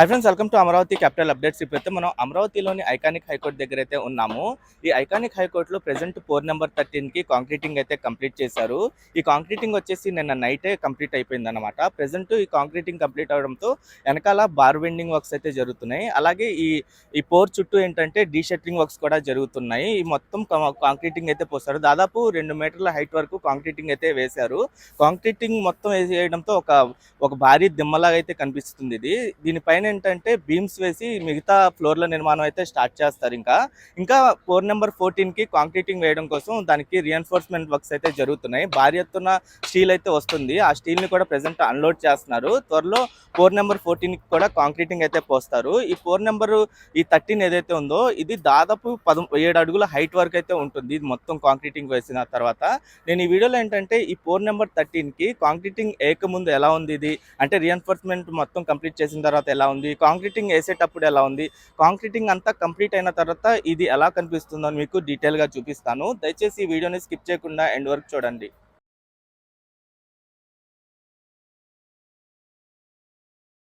Hi friends welcome to Amaravati capital updates ఇప్పుడైతే మనం అమరావతిలోని ఐకానిక్ హైకోర్టు దగ్గర అయితే ఉన్నాము. ఈ ఐకానిక్ హైకోర్టులో ప్రెసెంట్ ఫోర్ నెంబర్ థర్టీన్కి కాంక్రీటింగ్ అయితే కంప్లీట్ చేశారు. ఈ కాంక్రీటింగ్ వచ్చేసి నిన్న నైటే కంప్లీట్ అయిపోయింది అనమాట ప్రెసెంట్ ఈ కాంక్రీటింగ్ కంప్లీట్ అవడంతో వెనకాల బార్ వెండింగ్ వర్క్స్ అయితే జరుగుతున్నాయి. అలాగే ఈ ఈ పోర్ చుట్టూ ఏంటంటే డీ షట్టరింగ్ వర్క్స్ కూడా జరుగుతున్నాయి. ఈ మొత్తం కాంక్రీటింగ్ అయితే పోస్తారు దాదాపు రెండు మీటర్ల హైట్ వరకు కాంక్రీటింగ్ అయితే వేశారు. కాంక్రీటింగ్ మొత్తం వేసేయడంతో ఒక ఒక భారీ దిమ్మలాగా అయితే కనిపిస్తుంది ఇది. దీనిపైన ఏంటంటే బీమ్స్ వేసి మిగతా ఫ్లోర్ల నిర్మాణం అయితే స్టార్ట్ చేస్తారు ఇంకా. ఇంకా ఫోర్ నెంబర్ ఫోర్టీన్కి కాంక్రీటింగ్ వేయడం కోసం దానికి రీఎన్ఫోర్స్మెంట్ వర్క్స్ అయితే జరుగుతున్నాయి. భారీ ఎత్తున స్టీల్ అయితే వస్తుంది. ఆ స్టీల్ని కూడా ప్రెసెంట్ అన్లోడ్ చేస్తున్నారు. త్వరలో ఫోర్ నెంబర్ ఫోర్టీన్ కూడా కాంక్రీటింగ్ అయితే పోస్తారు. ఈ ఫోర్ నెంబర్ ఈ థర్టీన్ ఏదైతే ఉందో ఇది దాదాపు పద ఏడు అడుగుల హైట్ వరకు అయితే ఉంటుంది. ఇది మొత్తం కాంక్రీటింగ్ వేసిన తర్వాత. నేను ఈ వీడియోలో ఏంటంటే ఈ ఫోర్ నెంబర్ థర్టీన్కి కాంక్రీటింగ్ వేయకముందు ఎలా ఉంది ఇది? అంటే రీఎన్ఫోర్స్మెంట్ మొత్తం కంప్లీట్ చేసిన తర్వాత ఎలా ఉంది? కాంక్రీటింగ్ వేసేటప్పుడు ఎలా ఉంది? కాంక్రీటింగ్ అంతా కంప్లీట్ అయిన తర్వాత ఇది ఎలా కనిపిస్తుందో మీకు డీటెయిల్గా చూపిస్తాను. దయచేసి ఈ వీడియోని స్కిప్ చేయకుండా ఎండ్ వరకు చూడండి.